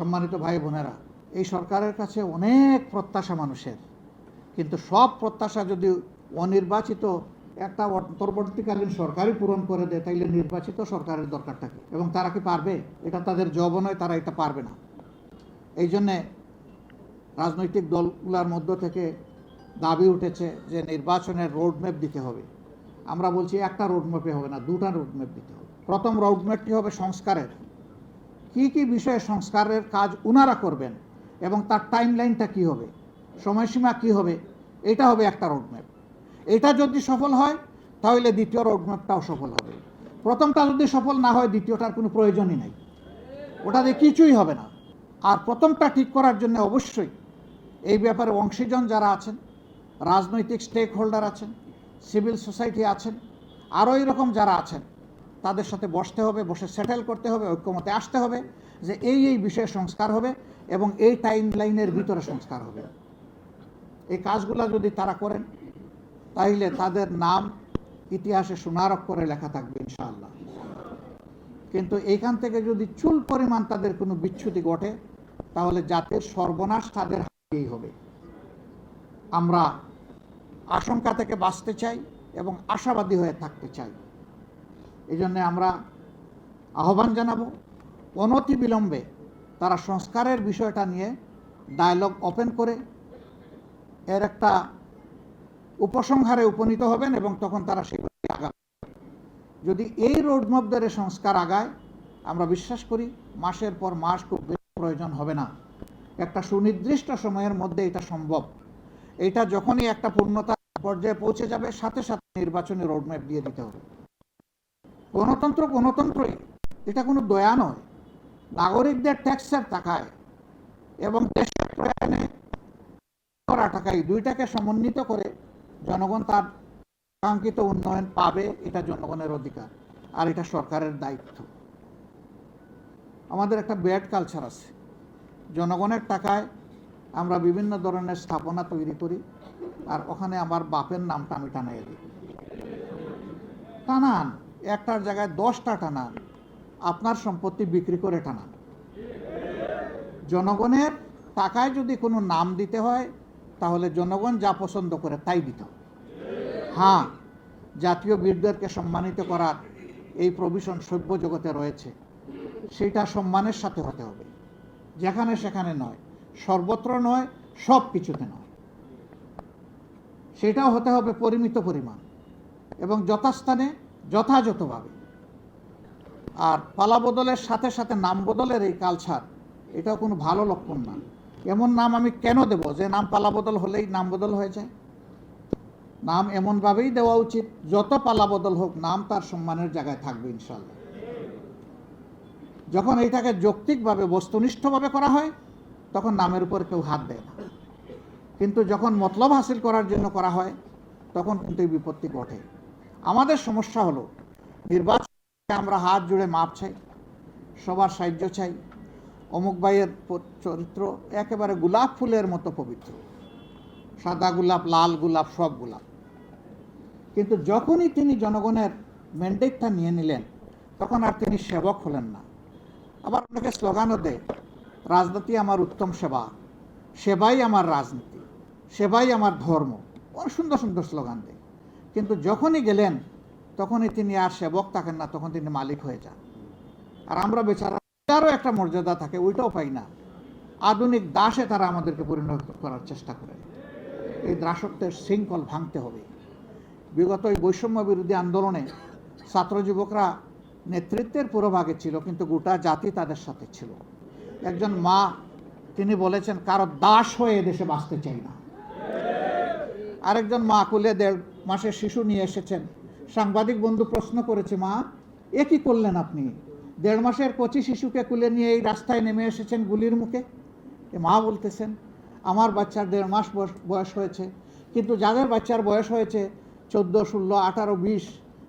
সম্মানিত ভাই বোনেরা, এই সরকারের কাছে অনেক প্রত্যাশা মানুষের। কিন্তু সব প্রত্যাশা যদি অনির্বাচিত একটা অন্তর্বর্তীকালীন সরকারই পূরণ করে দেয়, তাইলে নির্বাচিত সরকারের দরকারটা কি? এবং তারা কি পারবে? এটা তাদের জব নয়, তারা এটা পারবে না। এই জন্যে রাজনৈতিক দলগুলোর মধ্য থেকে দাবি উঠেছে যে নির্বাচনের রোডম্যাপ দিতে হবে। আমরা বলছি একটা রোডম্যাপে হবে না, দুটা রোডম্যাপ দিতে হবে। প্রথম রোডম্যাপটি হবে সংস্কারের। কি কি বিষয়ে সংস্কারের কাজ উনারা করবেন এবং তার টাইম লাইনটা কী হবে, সময়সীমা কী হবে, এটা হবে একটা রোডম্যাপ এটা যদি সফল হয়, তাহলে দ্বিতীয় রোডম্যাপটাও সফল হবে। প্রথমটা যদি সফল না হয়, দ্বিতীয়টার কোনো প্রয়োজনই নাই। ওটাতে কিছুই হবে না। আর প্রথমটা ঠিক করার জন্য অবশ্যই এই ব্যাপারে অংশীজন যারা আছেন, রাজনৈতিক স্টেক হোল্ডার আছেন সিভিল সোসাইটি আছেন, আরও এরকম যারা আছেন তাদের সাথে বসতে হবে, বসে সেটেল করতে হবে, ঐক্যমতে আসতে হবে যে এই এই বিষয়ে সংস্কার হবে এবং এই টাইম লাইনের ভিতরে সংস্কার হবে। এই কাজগুলো যদি তারা করেন, তাইলে তাদের নাম ইতিহাসে সোনার অক্ষরে লেখা থাকবে ইনশাআল্লাহ। কিন্তু এইখান থেকে যদি চুল পরিমাণ তাদের কোনো বিচ্ছুতি ঘটে, তাহলে জাতির সর্বনাশ তাদের হাতেই হবে। আমরা আশঙ্কা থেকে বাঁচতে চাই এবং আশাবাদী হয়ে থাকতে চাই। এই জন্যে আমরা আহ্বান জানাব, অনতি বিলম্বে তারা সংস্কারের বিষয়টা নিয়ে ডায়লগ ওপেন করে, এর একটা উপসংহারে উপনীত হবেন এবং তখন তারা সেভাবে আগাবে যদি এই রোডম্যাপ ধরে সংস্কার আগায়, আমরা বিশ্বাস করি মাসের পর মাস খুব বেশি প্রয়োজন হবে না। একটা সুনির্দিষ্ট সময়ের মধ্যে এটা সম্ভব। এটা যখনই একটা পূর্ণতা পর্যায়ে পৌঁছে যাবে, সাথে সাথে নির্বাচনী রোডম্যাপ দিয়ে দিতে হবে। গণতন্ত্র গণতন্ত্রই। এটা কোনো দয়া নয়। নাগরিকদের ট্যাক্সের টাকায় এবং দেশের প্রয়োজনে করা টাকায় দুইটাকে সমন্বিত করে জনগণ তার কাঙ্ক্ষিত উন্নয়ন পাবে, এটা জনগণের অধিকার আর এটা সরকারের দায়িত্ব। আমাদের একটা ব্যাড কালচার আছে। জনগণের টাকায় আমরা বিভিন্ন ধরনের স্থাপনা তৈরি করি আর ওখানে আমার বাপের নামটা আমি টানাই দিই। টানান। একটার জায়গায় দশটা টানান আপনার সম্পত্তি বিক্রি করে টানান জনগণের টাকায় যদি কোনো নাম দিতে হয়, তাহলে জনগণ যা পছন্দ করে তাই দিতে হ্যাঁ জাতীয় বীরদেরকে সম্মানিত করার এই প্রভিশন সভ্য জগতে রয়েছে, সেটা সম্মানের সাথে হতে হবে। যেখানে সেখানে নয়, সর্বত্র নয়, সব কিছুতে নয়। সেটাও হতে হবে পরিমিত পরিমাণ এবং যথাস্থানে যথাযথভাবে। আর পালা বদলের সাথে সাথে নাম বদলের এই কালচার এটাও কোনো ভালো লক্ষণ না। এমন নাম আমি কেন দেব? যে নাম পালা বদল হলেই নাম বদল হয়ে যায়। নাম এমনভাবেই দেওয়া উচিত, যত পালা বদল হোক, নাম তার সম্মানের জায়গায় থাকবে ইনশাল্লাহ যখন এইটাকে যৌক্তিকভাবে, বস্তুনিষ্ঠভাবে করা হয়, তখন নামের উপর কেউ হাত দেয় না। কিন্তু যখন মতলব হাসিল করার জন্য করা হয়, তখন কিন্তু এই বিপত্তি ঘটে। আমাদের সমস্যা হলো নির্বাচনে আমরা হাত জুড়ে মাপ চাই, সবার সাহায্য চাই। অমুক ভাইয়ের চরিত্র একেবারে গোলাপ ফুলের মতো পবিত্র। সাদা গোলাপ, লাল গোলাপ, সব গোলাপ। কিন্তু যখনই তিনি জনগণের ম্যান্ডেটটা নিয়ে নিলেন, তখন আর তিনি সেবক হলেন না। আবার অনেকে স্লোগানও দেয়, রাজনীতি আমার উত্তম সেবা, সেবাই আমার রাজনীতি, সেবাই আমার ধর্ম। অনেক সুন্দর সুন্দর স্লোগান দেয়। কিন্তু যখনই গেলেন, তখনই তিনি আর সেবক থাকেন না, তখন তিনি মালিক হয়ে যান। আর আমরা বেচারা, তারও একটা মর্যাদা থাকে, ওইটাও পাই না। আধুনিক দাসে তারা আমাদেরকে পরিণত করার চেষ্টা করে। এই দাসত্বের শৃঙ্খল ভাঙতে হবে। বিগত এই বৈষম্য বিরোধী আন্দোলনে ছাত্র যুবকরা নেতৃত্বের পুরোভাগে ছিল, কিন্তু গোটা জাতি তাদের সাথে ছিল। একজন মা, তিনি বলেছেন, কারও দাস হয়ে দেশে বাঁচতে চাই না। আরেকজন মা, কুলে দেড় মাসের শিশু নিয়ে এসেছেন। সাংবাদিক বন্ধু প্রশ্ন করেছে, মা, এ কি করলেন আপনি? দেড় মাসের কচি শিশুকে কুলে নিয়ে এই রাস্তায় নেমে এসেছেন গুলির মুখে? এ মা বলতেছেন, আমার বাচ্চার দেড় মাস বয়স হয়েছে, কিন্তু যাদের বাচ্চার বয়স হয়েছে, চোদ্দ, ষোলো, আঠারো, বিশ,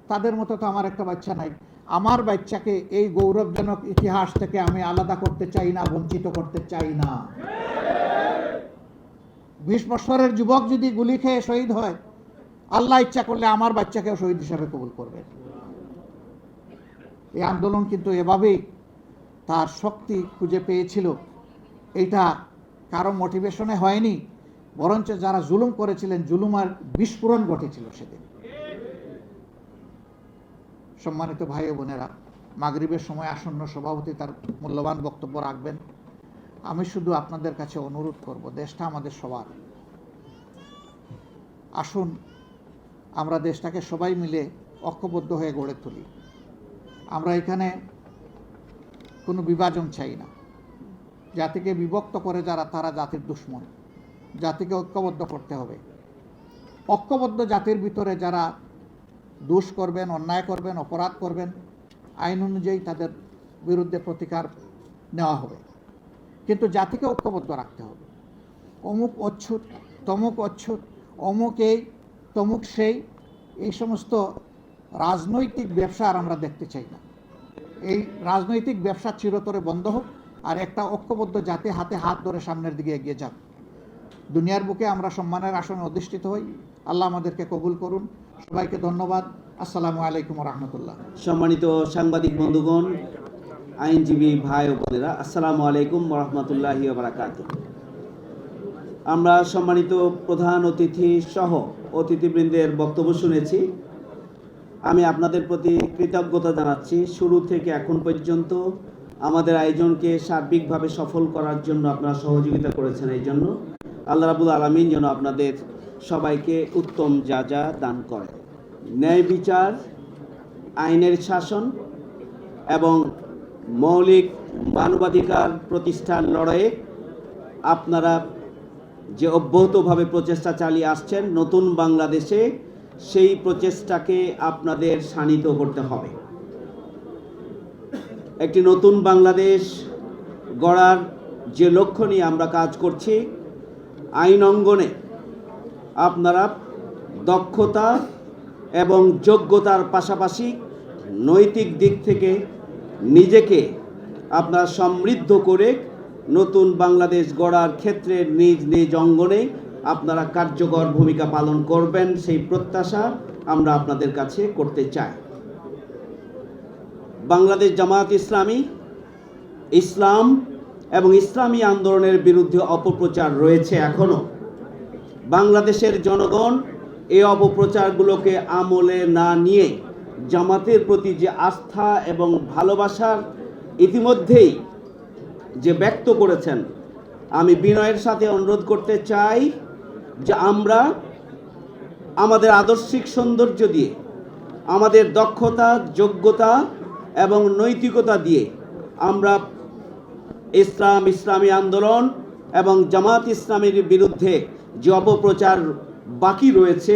তাদের মতো তো আমার একটা বাচ্চা নাই। আমার বাচ্চাকে এই গৌরবজনক ইতিহাস থেকে আমি আলাদা করতে চাই না, বঞ্চিত করতে চাই না। বিশ বছরের যুবক যদি গুলি খেয়ে শহীদ হয় আল্লাহ ইচ্ছা করলে আমার বাচ্চাকেও শহীদ হিসাবে কবুল করবে। এই আন্দোলন কিন্তু এভাবেই তার শক্তি খুঁজে পেয়েছিল। এটা কারও মোটিভেশনে হয়নি, বরঞ্চ যারা জুলুম করেছিলেন, জুলুমার বিস্ফোরণ ঘটেছিল সেদিন। সম্মানিত ভাই বোনেরা, মাগরিবের সময় আসন্ন সভাপতি তার মূল্যবান বক্তব্য রাখবেন। আমি শুধু আপনাদের কাছে অনুরোধ করব, দেশটা আমাদের সবার। আসুন আমরা দেশটাকে সবাই মিলে ঐক্যবদ্ধ হয়ে গড়ে তুলি। আমরা এখানে কোনো বিভাজন চাই না। জাতিকে বিভক্ত করে যারা, তারা জাতির দুশ্মন। জাতিকে ঐক্যবদ্ধ করতে হবে। ঐক্যবদ্ধ জাতির ভিতরে যারা দোষ করবেন, অন্যায় করবেন, অপরাধ করবেন, আইন অনুযায়ী তাদের বিরুদ্ধে প্রতিকার নেওয়া হবে। কিন্তু জাতিকে ঐক্যবদ্ধ রাখতে হবে। অমুক অচ্ছুত, তমুক অচ্ছুত, অমুক এই তমুক সেই, এই সমস্ত রাজনৈতিক ব্যবসা আর আমরা দেখতে চাই না। এই রাজনৈতিক ব্যবসা চিরতরে বন্ধ হোক আর একটা ঐক্যবদ্ধ জাতি হাতে হাত ধরে সামনের দিকে এগিয়ে যাক। দুনিয়ার বুকে আমরা সম্মানের আসনে অধিষ্ঠিত হই। আল্লাহ আমাদেরকে কবুল করুন। সবাইকে ধন্যবাদ। আসসালামু আলাইকুম রহমতুল্লাহ সম্মানিত সাংবাদিক বন্ধুগণ, আইনজীবী ভাই ও বোনেরা, আসসালামু আলাইকুম রহমতুল্লাহি বারাকাত আমরা সম্মানিত প্রধান অতিথি সহ অতিথিবৃন্দের বক্তব্য শুনেছি। আমি আপনাদের প্রতি কৃতজ্ঞতা জানাচ্ছি। শুরু থেকে এখন পর্যন্ত আমাদের আয়োজনকে সার্বিকভাবে সফল করার জন্য আপনারা সহযোগিতা করেছেন এই জন্য। আল্লাহ রাবুল আলমিন যেন আপনাদের সবাইকে উত্তম যা যা দান করে। ন্যায় বিচার, আইনের শাসন এবং মৌলিক মানবাধিকার প্রতিষ্ঠান লড়াইয়ে আপনারা যে অব্যাহতভাবে প্রচেষ্টা চালিয়ে আসছেন নতুন বাংলাদেশে, সেই প্রচেষ্টাকে আপনাদের শানিত করতে হবে। একটি নতুন বাংলাদেশ গড়ার যে লক্ষ্য নিয়ে আমরা কাজ করছি, আইন অঙ্গনে আপনারা দক্ষতা এবং যোগ্যতার পাশাপাশি নৈতিক দিক থেকে নিজেকে আপনারা সমৃদ্ধ করে নতুন বাংলাদেশ গড়ার ক্ষেত্রে নিজ নিজ অঙ্গনে আপনারা কার্যকর ভূমিকা পালন করবেন, সেই প্রত্যাশা আমরা আপনাদের কাছে করতে চাই। বাংলাদেশ জামায়াত ইসলামী, ইসলাম এবং ইসলামী আন্দোলনের বিরুদ্ধে অপপ্রচার রয়েছে এখনও বাংলাদেশের জনগণ এই অপপ্রচারগুলোকে আমলে না নিয়ে জামাতের প্রতি যে আস্থা এবং ভালোবাসার ইতিমধ্যেই যে ব্যক্ত করেছেন, আমি বিনয়ের সাথে অনুরোধ করতে চাই যে আমরা আমাদের আদর্শিক সৌন্দর্য দিয়ে, আমাদের দক্ষতা, যোগ্যতা এবং নৈতিকতা দিয়ে আমরা ইসলাম, ইসলামী আন্দোলন এবং জামাত ইসলামের বিরুদ্ধে যে অপপ্রচার বাকি রয়েছে,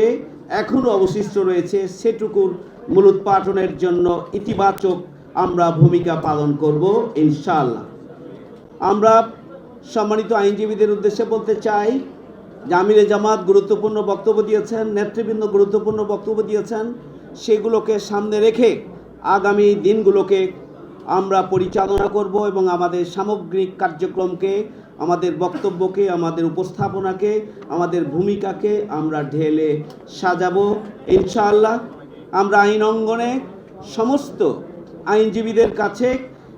এখনও অবশিষ্ট রয়েছে, সেটুকুর মূলোৎপাটনের জন্য ইতিবাচক আমরা ভূমিকা পালন করব, ইনশাআল্লাহ। আমরা সম্মানিত আইনজীবীদের উদ্দেশ্যে বলতে চাই আমিরে জামাত গুরুত্বপূর্ণ বক্তব্য দিয়েছেন, নেতৃবৃন্দ গুরুত্বপূর্ণ বক্তব্য দিয়েছেন, সেগুলোকে সামনে রেখে আগামী দিনগুলোকে আমরা পরিচালনা করব এবং আমাদের সামগ্রিক কার্যক্রমকে, আমাদের বক্তব্যকে, আমাদের উপস্থাপনাকে, আমাদের ভূমিকাকে আমরা ঢেলে সাজাবো। ইনশাআল্লাহ আমরা আইন অঙ্গনে সমস্ত আইনজীবীদের কাছে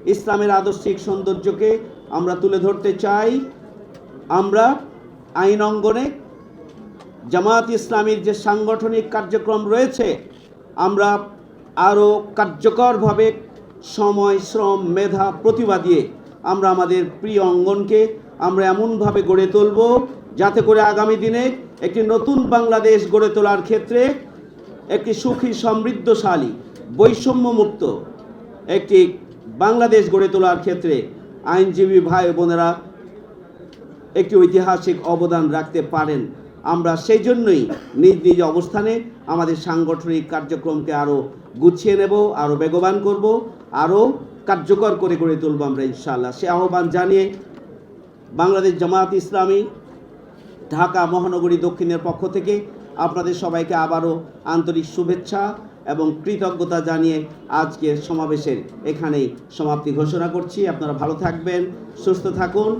ইসলামের আদর্শিক সৌন্দর্যকে আমরা তুলে ধরতে চাই, আমরা আইন অঙ্গনে জামাত ইসলামীর যে সাংগঠনিক কার্যক্রম রয়েছে, আমরা আরও কার্যকরভাবে সময়, শ্রম, মেধা, প্রতিভা দিয়ে আমরা আমাদের প্রিয় অঙ্গনকে আমরা এমনভাবে গড়ে তুলব যাতে করে আগামী দিনে একটি নতুন বাংলাদেশ গড়ে তোলার ক্ষেত্রে একটি সুখী, সমৃদ্ধশালী, বৈষম্যমুক্ত একটি বাংলাদেশ গড়ে তোলার ক্ষেত্রে আইনজীবী ভাই বোনেরা, একটি ঐতিহাসিক অবদান রাখতে পারেন। আমরা সেই জন্যই নিজ নিজ অবস্থানে আমাদের সাংগঠনিক কার্যক্রমকে আরও গুছিয়ে নেব আরও বেগবান করব আরও কার্যকর করে গড়ে তুলব আমরা ইনশাআল্লাহ। সে আহ্বান জানিয়ে বাংলাদেশ জামায়াত ইসলামী ঢাকা মহানগরী দক্ষিণের পক্ষ থেকে আপনাদের সবাইকে আবারও আন্তরিক শুভেচ্ছা এবং কৃতজ্ঞতা জানিয়ে আজকের সমাবেশের এখানেই সমাপ্তি ঘোষণা করছি। আপনারা ভালো থাকবেন সুস্থ থাকুন।